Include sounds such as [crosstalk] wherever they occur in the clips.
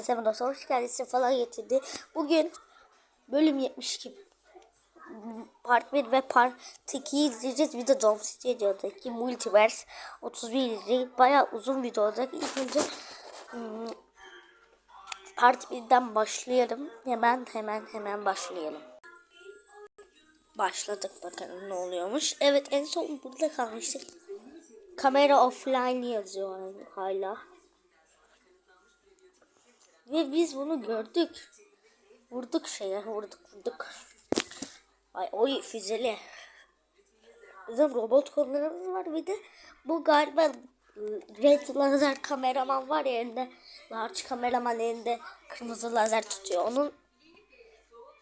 Seven Dosta hoş geldiniz falan getirdi. Bugün bölüm 72 part 1 ve part 2'yi izleyeceğiz. Bir de Dom Studio'daki Multiverse 31 izleyip bayağı uzun video olacak. İlk önce hmm, part 1'den başlayalım. Hemen hemen hemen başlayalım. Başladık bakalım ne oluyormuş. Evet en son burada kalmıştık. Kamera offline yazıyor hala. Ve biz bunu gördük. Vurduk şeye vurduk vurduk. Ay oy füzeli. Bizim robot kollarımız var bir de bu galiba red lazer kameraman var ya elinde large kameraman elinde kırmızı lazer tutuyor. Onun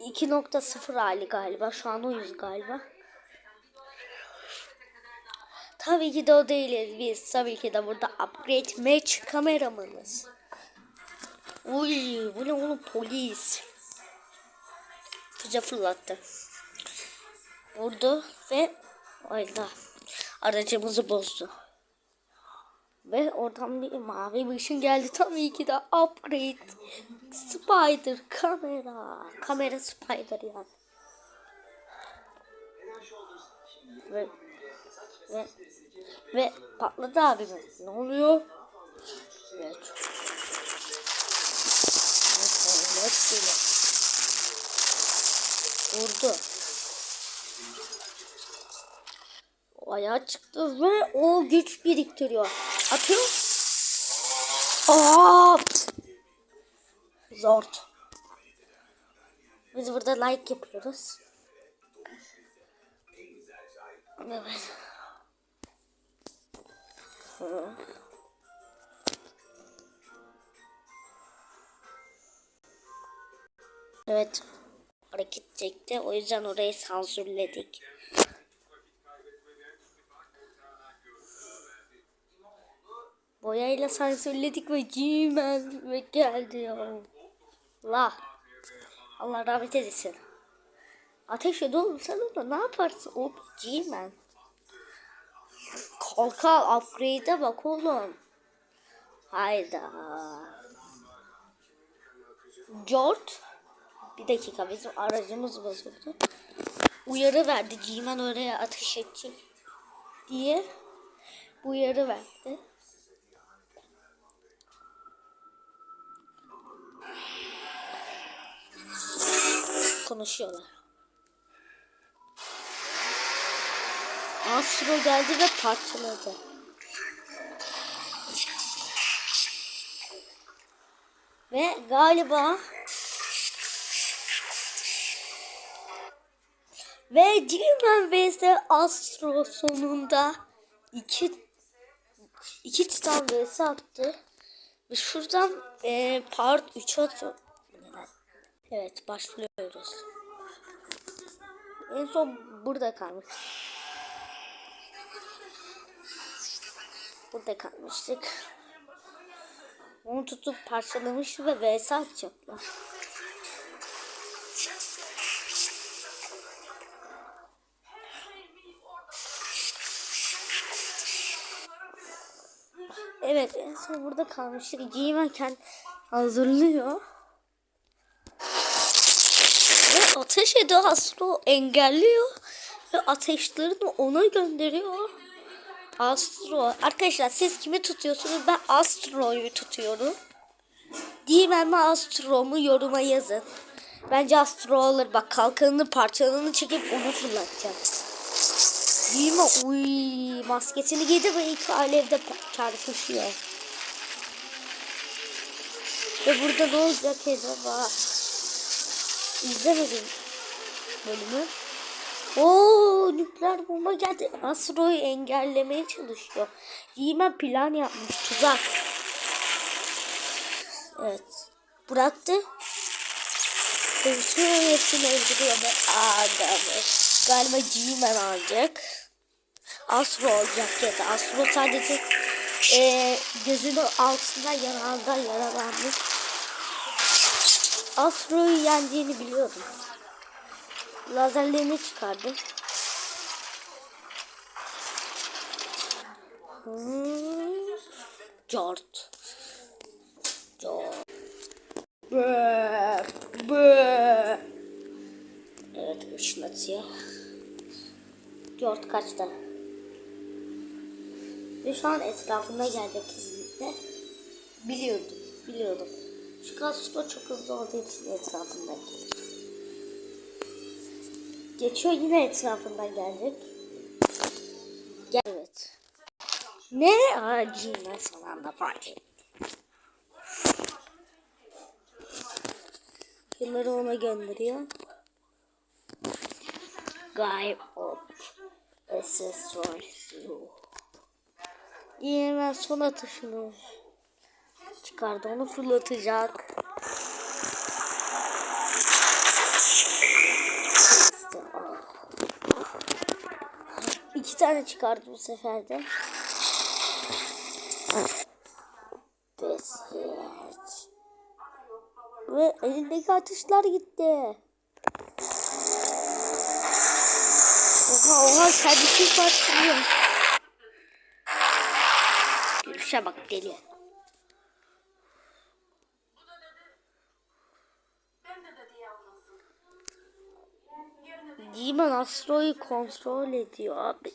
2.0 hali galiba. Şu an o yüz galiba. Tabii ki de o değiliz biz. Tabii ki de burada upgrade match kameramanız. Uy bu ne oğlum polis. Füze fırlattı. Vurdu ve ayda aracımızı bozdu. Ve oradan bir mavi bir ışın geldi. Tabii ki de upgrade. Spider kamera. Kamera spider yani. Ve ve ve patladı abimiz. Ne oluyor? Evet. Let's Vurdu. O ayağa çıktı ve o güç biriktiriyor. Atıyor. At. Zort. Biz burada like yapıyoruz. Evet. Hı. Evet. Hareket çekti. O yüzden orayı sansürledik. Boyayla sansürledik ve G-Man ve geldi. Allah. Allah rahmet eylesin. Ateş et oğlum sen orada ne yaparsın? O G-Man. Kalka upgrade'e bak oğlum. Hayda. George. Bir dakika bizim aracımız bozuldu. Uyarı verdi. Cimen oraya ateş edecek diye uyarı verdi. Konuşuyorlar. Astro geldi ve parçaladı. Ve galiba Ve G-Man vs Astro sonunda iki iki titan vs attı. Ve şuradan e, part 3'e atıyor. Evet başlıyoruz. En son burada kalmış. Burada kalmıştık. Onu tutup parçalamıştı ve vs atacaklar. Evet en son burada kalmıştık. Giymerken hazırlıyor. Ve ateş ediyor. Astro engelliyor. Ve ateşlerini ona gönderiyor. Astro. Arkadaşlar siz kimi tutuyorsunuz? Ben Astro'yu tutuyorum. Değmen mi Astro mu yoruma yazın. Bence Astro olur. Bak kalkanını parçalarını çekip onu fırlatacağım. Değil? Uy, maskesini giydi ve iki alevde çarpışıyor. Ve burada ne olacak acaba? İzlemedim bölümü. Oo nükleer bomba geldi. Astro'yu engellemeye çalışıyor. Yemen plan yapmış. Tuzak. Evet. Bıraktı. Ve bütün hepsini öldürüyor ve adamı. Galiba G-Man alacak. Astro olacak ya da Astro sadece e, gözünün altında yanağında yaralanmış. Astro'yu yendiğini biliyordum. Lazerlerini çıkardı. Hmm. Cort. Cort. Bö, bö. Evet ışınlatıyor. Dört kaçta? Ve şu an etrafında geldi kesinlikle. Biliyordum, biliyordum. Şu Castro çok hızlı olduğu için etrafından gelecek. Geçiyor yine etrafından gelecek. Gel evet. Ne acıyla son anda fark ettim. Yılları ona gönderiyor. Of SS Zero. İyi hemen son atışını çıkardı. Onu fırlatacak. İki tane çıkardı bu sefer de. Besit. Ve elindeki atışlar gitti. Oha oha kendisi patlıyor. Gülüşe bak deli. Demon Astro'yu kontrol ediyor abi.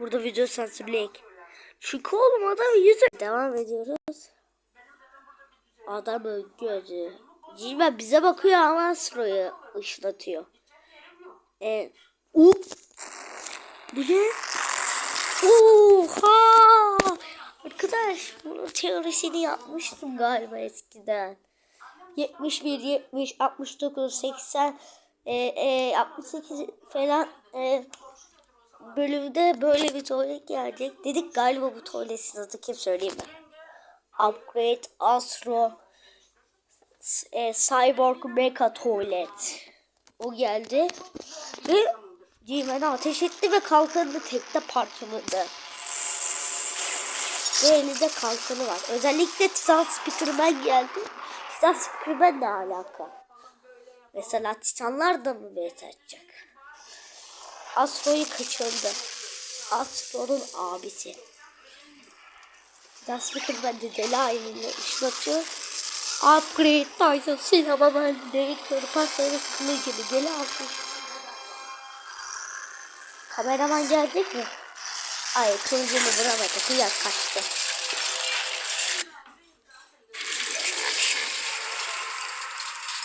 Burada video sansürleyek. Çünkü oğlum adam yüzü. Devam ediyoruz. Adam öldü. Cima bize bakıyor ama Astro'yu ışınlatıyor. Evet. U. Bu ne? Oha! Arkadaş bunun teorisini yapmıştım galiba eskiden. 71, 70, 69, 80, e, e, 68 falan e, bölümde böyle bir tuvalet gelecek. Dedik galiba bu tuvaletin adı kim söyleyeyim mi? Upgrade Astro e, Cyborg Mecha Tuvalet. O geldi. Ve G-Man'e ateş etti ve kalkanını tekte parçaladı. Ve elinde kalkanı var. Özellikle Titan Speakerman geldi. Titan Speakerman ne alaka? Mesela Titanlar da mı vs atacak? Astro'yu kaçırdı. Astro'nun abisi. Titan Speakerman de deli ayrılığıyla ışlatıyor. Upgrade Titan sinema ben de pasları kılıcını geri almış. Kameraman gelecek mi? Ay kılıcını vuramadı. Kıyak kaçtı.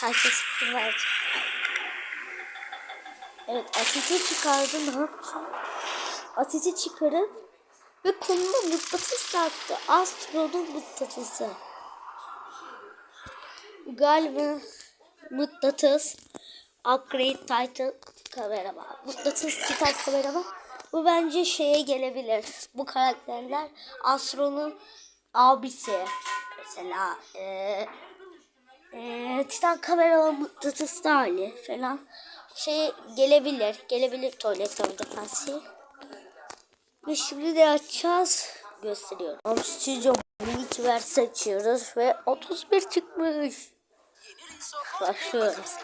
Taşı sıkıntı var. Evet asiti çıkardı ne yapacağım? Asiti çıkarıp ve koluna mıknatıs taktı. Astro'nun mıknatısı. Galiba mıknatıs upgrade title kameraman. Mıknatıs titan kameraman. Bu bence şeye gelebilir. Bu karakterler Astro'nun abisi. Mesela eee e, Titan kameraman mıknatıs hali falan şey gelebilir. Gelebilir tuvalet defansı. Ve şimdi de açacağız. Gösteriyorum. Oxygen Multiverse açıyoruz ve 31 çıkmış. Başlıyoruz.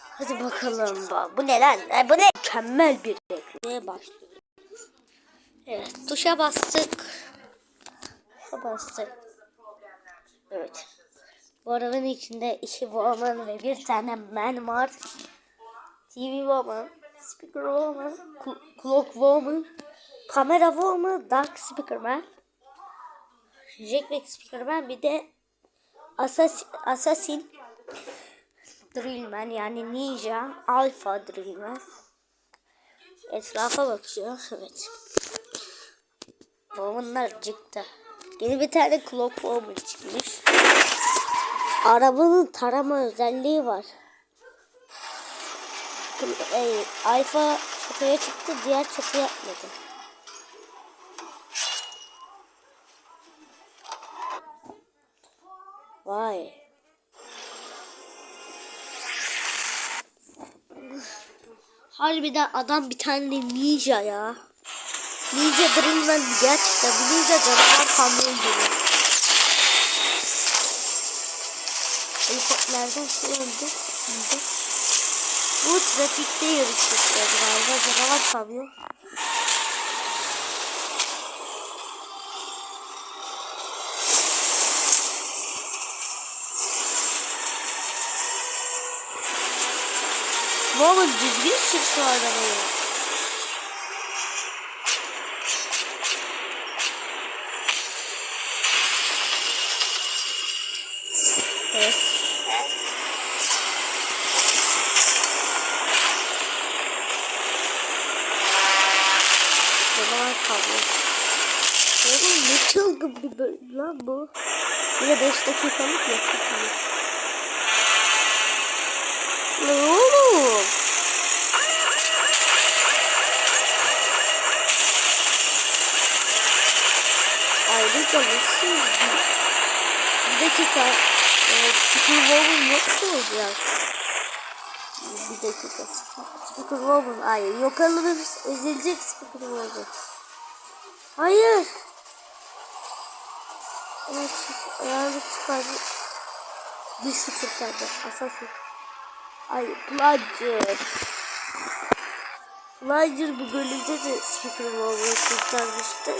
Hadi bakalım. bak. Bu ne lan? Bu ne? Mükemmel bir renkle başlıyoruz. Evet. Tuşa bastık. Tuşa bastık. Evet. Bu arabanın içinde iki woman ve bir tane man var. TV woman, speaker woman, cl- clock woman, kamera woman, dark speaker man, jackback speaker man bir de assassin, assassin drillman yani ninja, alpha drillman. Etrafa bakıyor. [laughs] Evet. Womanlar çıktı. Yeni bir tane clock woman çıkmış. Arabanın tarama özelliği var. Alfa çatıya çıktı, diğer çatı yapmadı. Vay. Harbiden adam bir tane ninja ya. Ninja Drillman gerçekten bu ninja canavar kamyon gibi. Helikopterlerden şey. Şimdi. Bu trafikte yarıştıkları galiba canavar kamyon. Baba düzgün sür şu arabayı. Evet. Ne çılgın bir bölüm lan bu. De 5 dakikalık ya Lan oğlum. Ayrıca nasıl bir, dakika e, Speaker Woman yoktu ya. Bir dakika Speaker Woman hayır yok alırız ezilecek Speaker Woman. Hayır. Evet, ayarlı çıkardı. Bir sıfır kaldı. Asası. Ay, Plunger. Plunger bu bölümde de Speaker Woman'ı kurtarmıştı.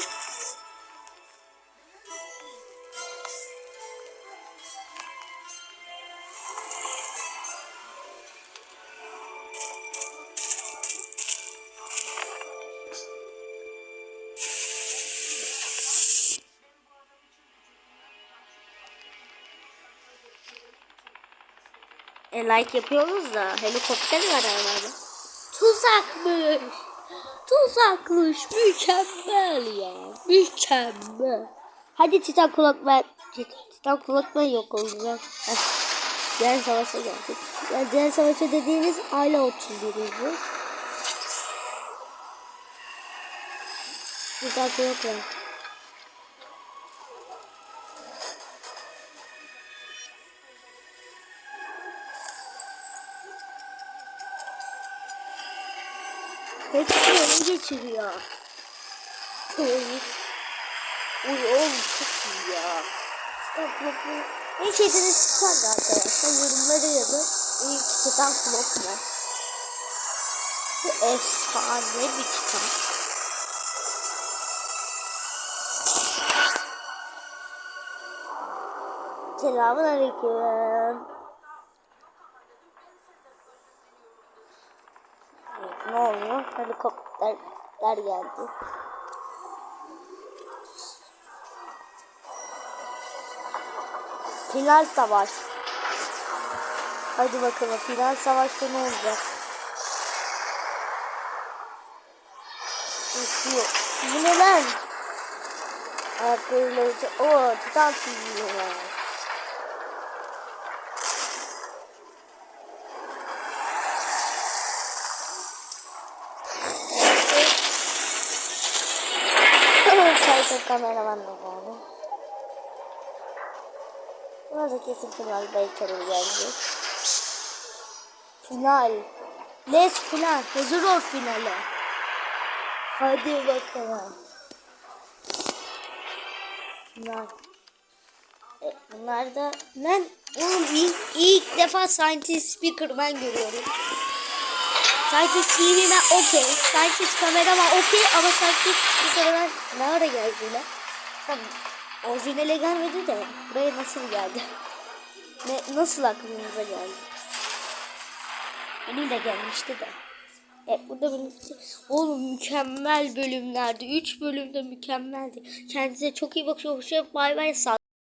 E like yapıyoruz da helikopter var arabada. Tuzakmış. Tuzakmış. Mükemmel ya. Mükemmel. Hadi Titan kulak ver. Tit- Titan kulak ver yok olacak. Diğer savaşa geldik. Yani diğer savaşa dediğimiz aile 31'iydi. Titan kulak ele geçiriyor. Uy oğlum çok iyi ya. Kitap kulaklığı. Ne şeydiniz çıkardı arkadaşlar. Yorumlara yazın. İlk kitap kulaklığı. Bu efsane bir kitap. Selamun aleyküm. Ne oluyor? Helikopterler geldi. Final savaş. Hadi bakalım final savaşta ne olacak? Uçuyor. Bu ne lan? Ayaklarıyla uçuyor. Oo titan çiziyorlar. Sadece kameraman da geldi. Burada kesin final Baker'ı geldi. Final. Les final. Hazır ol finale. Hadi bakalım. Final. E, bunlar da ben oğlum ilk, ilk defa Scientist Speaker ben görüyorum. TV ben okey. Scientist kameraman okey ama Scientist Speaker ben ne ara geldi lan? Tamam. Orijinale gelmedi de buraya nasıl geldi? Ne, nasıl aklınıza geldi? Benim de gelmişti de. E, burada benim Oğlum mükemmel bölümlerdi. 3 bölümde mükemmeldi. Kendinize çok iyi bakın. Hoşçakalın. Bay bay.